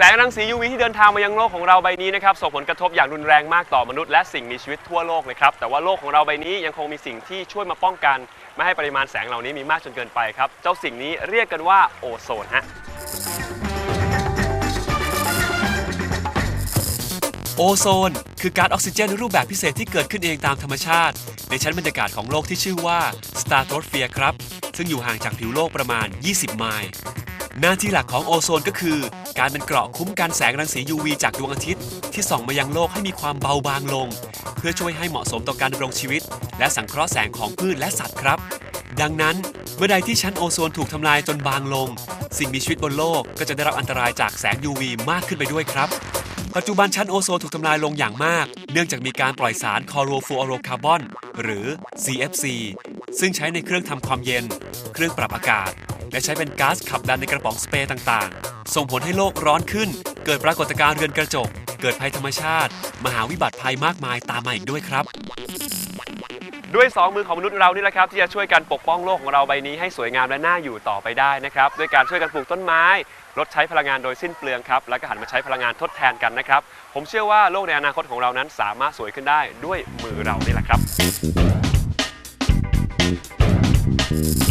แสงรังสี UV ที่เดินทางมายังโลกของเราใบนี้นะครับส่งผลกระทบอย่างรุนแรงมากต่อมนุษย์และสิ่งมีชีวิตทั่วโลกเลยครับแต่ว่าโลกของเราใบนี้ยังคงมีสิ่งที่ช่วยมาป้องกัน ไม่ให้ปริมาณแสงเหล่านี้มีมากจนเกินไปครับ เจ้าสิ่งนี้เรียกกันว่าโอโซนฮะ โอโซน คือก๊าซออกซิเจนรูปแบบพิเศษที่เกิดขึ้นเองตามธรรมชาติ ในชั้นบรรยากาศของโลกที่ชื่อว่าสตาร์โตรเฟียครับ ซึ่งอยู่ห่างจากผิวโลกประมาณ 20 ไมล์หน้าที่หลักของโอโซนก็คือ การเป็นเกราะคุ้มกันแสงรังสี UV จากดวงอาทิตย์ ที่ส่องมายังโลกให้มีความเบาบางลง เพื่อช่วยให้เหมาะสมต่อการดำรงชีวิต และสังเคราะห์แสงของพืชและสัตว์ครับ ดังนั้นเมื่อใดที่ชั้นโอโซนถูกทำลายจนบางลง สิ่งมีชีวิตบนโลกก็จะได้รับอันตรายจากแสง UV มากขึ้นไปด้วยครับ ปัจจุบันชั้นโอโซนถูกทำลายลงอย่างมาก เนื่องจากมีการปล่อยสารคอโรฟลูออโรคาร์บอนหรือ CFC ซึ่งใช้ในเครื่องทำความเย็น เครื่องปรับอากาศ และใช้เป็นก๊าซขับดันในกระป๋องสเปรย์ต่างๆ ส่งผลให้โลกร้อนขึ้น เกิดปรากฏการณ์เรือนกระจก เกิดภัยธรรมชาติ มหาวิบัติภัยมากมายตามมาอีกด้วยครับ ด้วย 2 มือของมนุษย์เรานี่แหละครับ ที่จะช่วยกันปกป้องโลกของเราใบนี้ให้สวยงามและน่าอยู่ต่อไปได้นะครับด้วยการช่วยกันปลูกต้นไม้ ลดใช้พลังงานโดยสิ้นเปลืองครับแล้วก็หันมาใช้พลังงานทดแทนกันนะครับ ผมเชื่อว่าโลกในอนาคตของเรานั้นสามารถสวยขึ้นได้ด้วยมือเรานี่แหละครับ